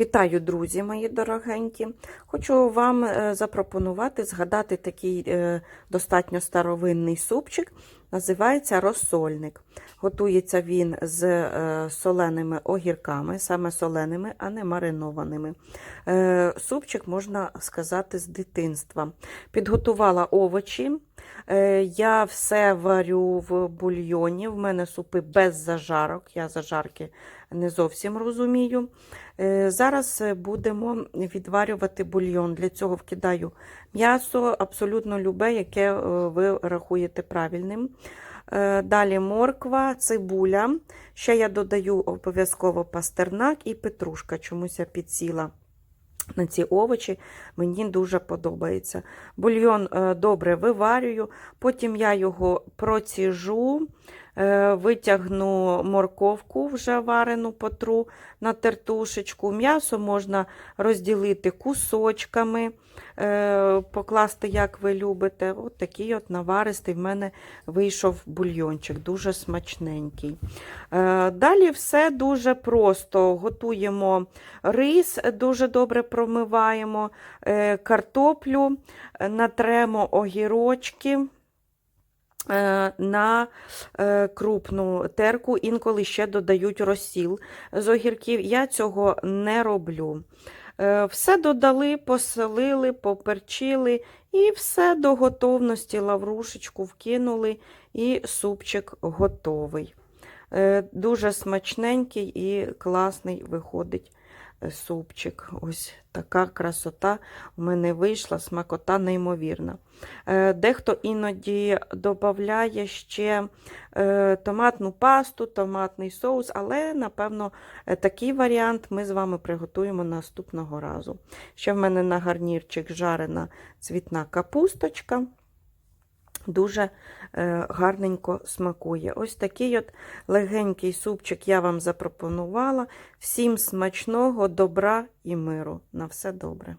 Вітаю, друзі мої дорогенькі. Хочу вам е, запропонувати згадати такий е, достатньо старовинний супчик. Називається розсольник. Готується він з е, соленими огірками, саме соленими, а не маринованими. Супчик, можна сказати, з дитинства. Підготувала овочі. Е, Я все варю в бульйоні. В мене супи без зажарок. Я зажарки не зовсім розумію. Е, Зараз будемо відварювати бульйон. Для цього вкидаю м'ясо, абсолютно любе, яке е, ви рахуєте правильним. Далі морква, цибуля. Ще я додаю обов'язково пастернак і петрушка. Чомусь я підсіла на ці овочі. Мені дуже подобається. Бульйон е, добре виварюю, потім я його проціжу, витягну морковку вже варену потру на тертушечку. М'ясо можна розділити кусочками, е, покласти, як ви любите. От такий от наваристий в мене вийшов бульйончик, дуже смачненький. Е, Далі все дуже просто. Готуємо рис, дуже добре промиваємо, е, картоплю, е, натремо огірочки. Е, На е, крупну терку інколи ще додають розсіл з огірків. Я цього не роблю. Е, Все додали, поселили, поперчили і все до готовності лаврушечку вкинули, і супчик готовий. Е, Дуже смачненький і класний виходить е, супчик. Ось така красота у мене вийшла, смакота неймовірна. Е, Дехто іноді додає ще томатну пасту, томатний соус, але, напевно, такий варіант ми з вами приготуємо наступного разу. Ще в мене на гарнірчик жарена цвітна капусточка. Дуже е, гарненько смакує. Ось такий от легенький супчик я вам запропонувала. Всім смачного, добра і миру. На все добре.